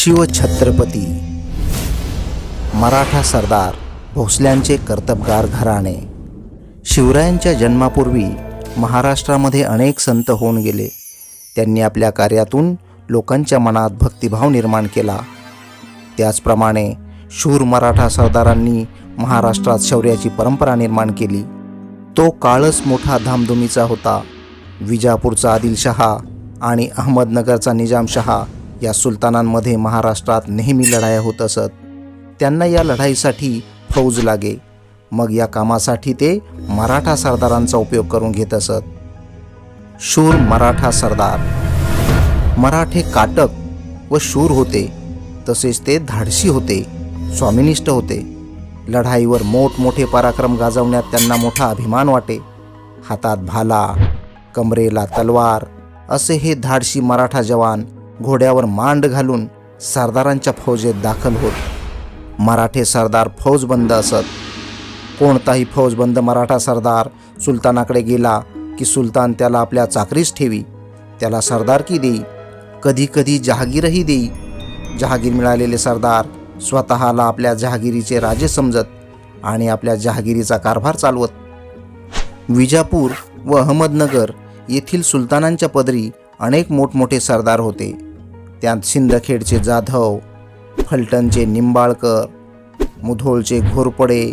शिवछत्रपती. मराठा सरदार भोसल्यांचे कर्तबगार घराणे. शिवरायांच्या जन्मापूर्वी महाराष्ट्रामध्ये अनेक संत होऊन गेले. त्यांनी आपल्या कार्यातून लोकांच्या मनात भक्तिभाव निर्माण केला. त्याचप्रमाणे शूर मराठा सरदारांनी महाराष्ट्रात शौर्याची परंपरा निर्माण केली. तो काळच मोठा धामधुमीचा होता. विजापूरचा आदिलशहा आणि अहमदनगरचा निजामशहा या सुलतानांमध्ये महाराष्ट्रात नेहमी लढाया होत असत. त्यांना या लढाईसाठी फौज लागे. मग या कामासाठी ते मराठा सरदारांचा उपयोग करून घेत असत. शूर मराठा सरदार. मराठे काटक व शूर होते. तसेच ते धाडसी होते स्वामिनिष्ठ होते. लढाईवर मोठमोठे पराक्रम गाजवण्यात त्यांना मोठा अभिमान वाटे. हातात भाला कमरेला तलवार असे हे धाडशी मराठा जवान घोड्यावर मांड घालून सरदारांच्या फौजेत दाखल होत. मराठे सरदार फौजबंद असत. कोणताही फौजबंद मराठा सरदार सुलतानाकडे गेला की सुलतान त्याला आपल्या चाकरीस ठेवी. त्याला सरदारकी देई. कधी कधी जहागीरही देई. जहागीर मिळालेले सरदार स्वतःला आपल्या जहागिरीचे राजे समजत आणि आपल्या जहागिरीचा कारभार चालवत. विजापूर व अहमदनगर येथील सुलतानांच्या पदरी अनेक मोठमोठे सरदार होते. त्यात सिंदखेडचे जाधव फलटणचे निंबाळकर मुधोळचे घोरपडे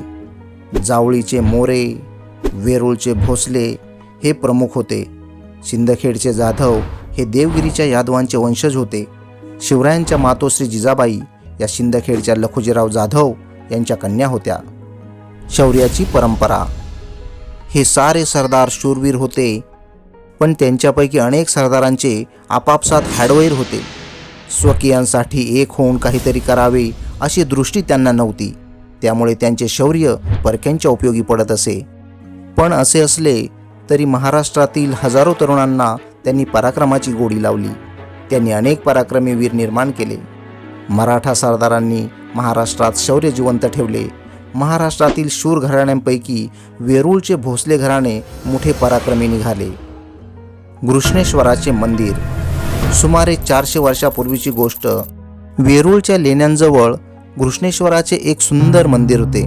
जावळीचे मोरे वेरूळचे भोसले हे प्रमुख होते. सिंदखेडचे जाधव हे देवगिरीच्या यादवांचे वंशज होते. शिवरायांच्या मातोश्री जिजाबाई या सिंदखेडच्या लखुजीराव जाधव यांच्या कन्या होत्या. शौर्याची परंपरा. हे सारे सरदार शूरवीर होते पण त्यांच्यापैकी अनेक सरदारांचे आपापसात हाडवैर होते. स्वकीयांसाठी एक होऊन काहीतरी करावे अशी दृष्टी त्यांना नव्हती. त्यामुळे त्यांचे शौर्य परक्यांच्या उपयोगी पडत असे. पण असे असले तरी महाराष्ट्रातील हजारो तरुणांना त्यांनी पराक्रमाची गोडी लावली. त्यांनी अनेक पराक्रमी वीर निर्माण केले. मराठा सरदारांनी महाराष्ट्रात शौर्य जिवंत ठेवले. महाराष्ट्रातील शूर घराण्यांपैकी वेरूळचे भोसले घराणे मोठे पराक्रमी निघाले. घृष्णेश्वराचे मंदिर सुमारे चारशे वर्षापूर्वीची गोष्ट. वेरूळच्या लेण्यांजवळ घृष्णेश्वराचे एक सुंदर मंदिर होते.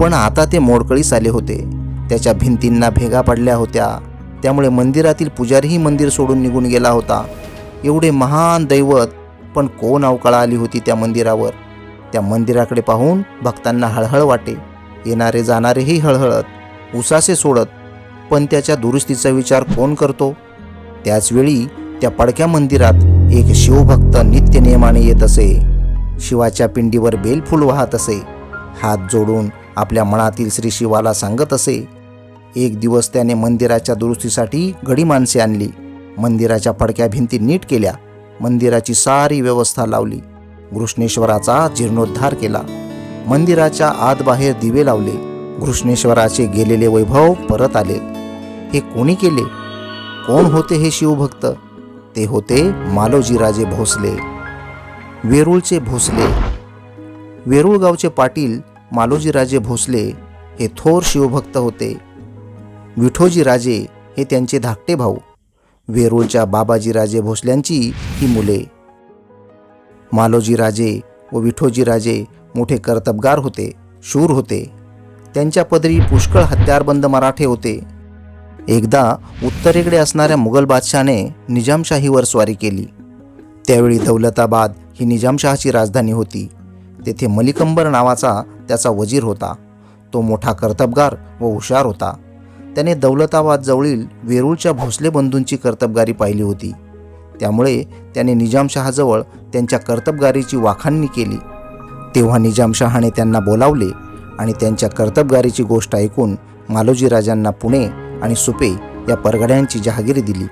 पण आता ते मोडकळीस आले होते. त्याच्या भिंतींना भेगा पडल्या होत्या. त्यामुळे मंदिरातील पुजारीही मंदिर सोडून निघून गेला होता. एवढे महान दैवत पण कोण अवकाळा आली होती त्या मंदिरावर? त्या मंदिराकडे पाहून भक्तांना हळहळ वाटे. येणारे जाणारेही हळहळत उसासे सोडत. पण त्याच्या दुरुस्तीचा विचार कोण करतो? त्याचवेळी त्या पडक्या मंदिरात एक शिवभक्त नित्य नियमाने येत असे. शिवाच्या पिंडीवर बेलफूल वाहत असे. हात जोडून आपल्या मनातील श्री शिवाला सांगत असे. एक दिवस त्याने मंदिराच्या दुरुस्तीसाठी गडी माणसे आणली. मंदिराच्या पडक्या भिंती नीट केल्या. मंदिराची सारी व्यवस्था लावली. घृष्णेश्वराचा जीर्णोद्धार केला. मंदिराच्या आत बाहेर दिवे लावले. घृष्णेश्वराचे गेलेले वैभव परत आले. हे कोणी केले? कोण होते हे शिवभक्त? ते होते मालोजीराजे भोसले. वेरूळचे भोसले. वेरूळगावचे पाटील मालोजीराजे भोसले हे थोर शिवभक्त होते. विठोजीराजे हे त्यांचे धाकटे भाऊ. वेरूळच्या बाबाजीराजे भोसल्यांची ही मुले. मालोजीराजे व विठोजीराजे मोठे कर्तबगार होते शूर होते. त्यांच्या पदरी पुष्कळ हत्यारबंद मराठे होते. एकदा उत्तरेकडे असणाऱ्या मुघल बादशहाने निजामशाहीवर स्वारी केली. त्यावेळी दौलताबाद ही निजामशहाची राजधानी होती. तेथे मलिकंबर नावाचा त्याचा वजीर होता. तो मोठा कर्तबगार व हुशार होता. त्याने दौलताबाद जवळील वेरूळच्या भोसले बंधूंची कर्तबगारी पाहिली होती. त्यामुळे त्याने निजामशहाजवळ त्यांच्या कर्तबगारीची वाखाणणी केली. तेव्हा निजामशहाने त्यांना बोलावले आणि त्यांच्या कर्तबगारीची गोष्ट ऐकून मालोजीराजांना पुणे आणि सुपे या परगड्यांची जहागिरी दिली.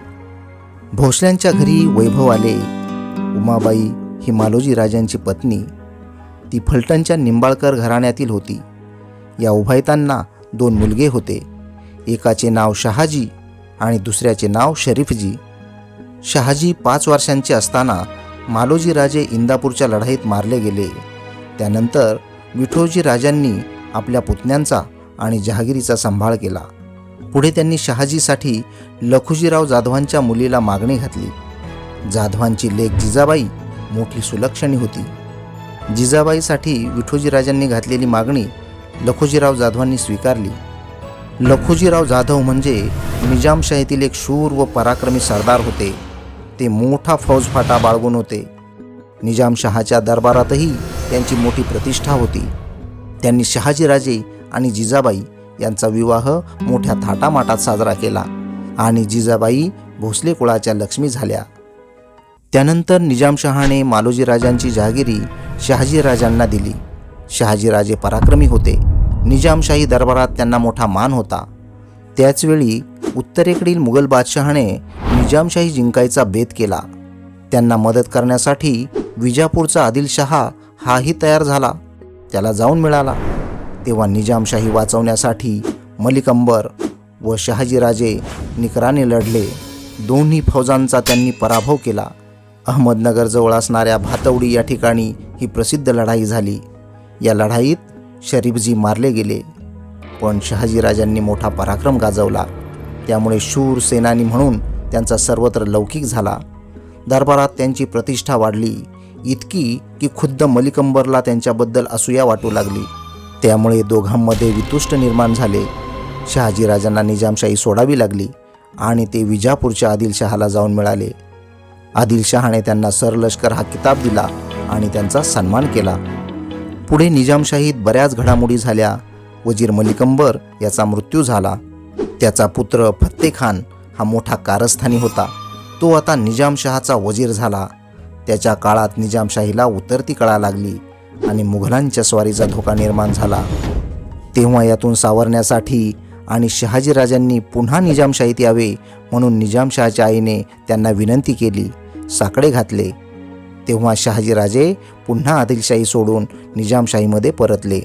भोसल्यांच्या घरी वैभव आले. उमाबाई ही मालोजी राजांची पत्नी. ती फलटणच्या निंबाळकर घराण्यातील होती. या उभयतांना दोन मुलगे होते. एकाचे नाव शहाजी आणि दुसऱ्याचे नाव शरीफजी. शहाजी पाच वर्षांचे असताना मालोजी राजे इंदापूरच्या लढाईत मारले गेले. त्यानंतर विठोजी राजांनी आपल्या पुतण्यांचा आणि जहागिरीचा सांभाळ केला. पुढे त्यांनी शहाजीसाठी लखुजीराव जाधवांच्या मुलीला मागणी घातली. जाधवांची लेक जिजाबाई मोठी सुलक्षणी होती. जिजाबाईसाठी विठोजीराजांनी घातलेली मागणी लखुजीराव जाधवांनी स्वीकारली. लखुजीराव जाधव म्हणजे निजामशाहीतील एक शूर व पराक्रमी सरदार होते. ते मोठा फौजफाटा बाळगून होते. निजामशहाच्या दरबारातही त्यांची मोठी प्रतिष्ठा होती. त्यांनी शहाजीराजे आणि जिजाबाई यांचा विवाह मोठ्या थाटामाटात साजरा केला आणि जिजाबाई भोसले कुळाच्या लक्ष्मी झाल्या. त्यानंतर निजामशहाने मालोजीराजांची जहागिरी शहाजीराजांना दिली. शहाजीराजे पराक्रमी होते. निजामशाही दरबारात त्यांना मोठा मान होता. त्याचवेळी उत्तरेकडील मुघल बादशहाने निजामशाही जिंकायचा बेत केला. त्यांना मदत करण्यासाठी विजापूरचा आदिलशहा हाही तयार झाला. त्याला जाऊन मिळाला. तेव्हा निजामशाही वाचवण्यासाठी मलिक अंबर व शहाजीराजे निकराने लढले. दोन्ही फौजांचा त्यांनी पराभव केला. अहमदनगरजवळ असणाऱ्या भातवडी या ठिकाणी ही प्रसिद्ध लढाई झाली. या लढाईत शरीफजी मारले गेले. पण शहाजीराजांनी मोठा पराक्रम गाजवला. त्यामुळे शूर सेनानी म्हणून त्यांचा सर्वत्र लौकिक झाला. दरबारात त्यांची प्रतिष्ठा वाढली. इतकी की खुद्द मलिकंबरला त्यांच्याबद्दल असूया वाटू लागली. त्यामुळे दोघांमध्ये वितुष्ट निर्माण झाले. शहाजीराजांना निजामशाही सोडावी लागली आणि ते विजापूरच्या आदिलशहाला जाऊन मिळाले. आदिलशहाने त्यांना सरलष्कर हा किताब दिला आणि त्यांचा सन्मान केला. पुढे निजामशाहीत बऱ्याच घडामोडी झाल्या. वजीर मलिकंबर याचा मृत्यू झाला. त्याचा पुत्र फत्तेखान हा मोठा कारस्थानी होता. तो आता निजामशहाचा वजीर झाला. त्याच्या काळात निजामशाहीला उतरती कळा लागली. आणि मुघलांच्या स्वारीचा धोका निर्माण झाला. तेव्हा यातून सावरण्यासाठी आणि शहाजीराजांनी पुन्हा निजामशाहीत यावे म्हणून निजामशहाच्या आईने त्यांना विनंती केली साकडे घातले. तेव्हा शहाजीराजे पुन्हा आदिलशाही सोडून निजामशाहीमध्ये परतले.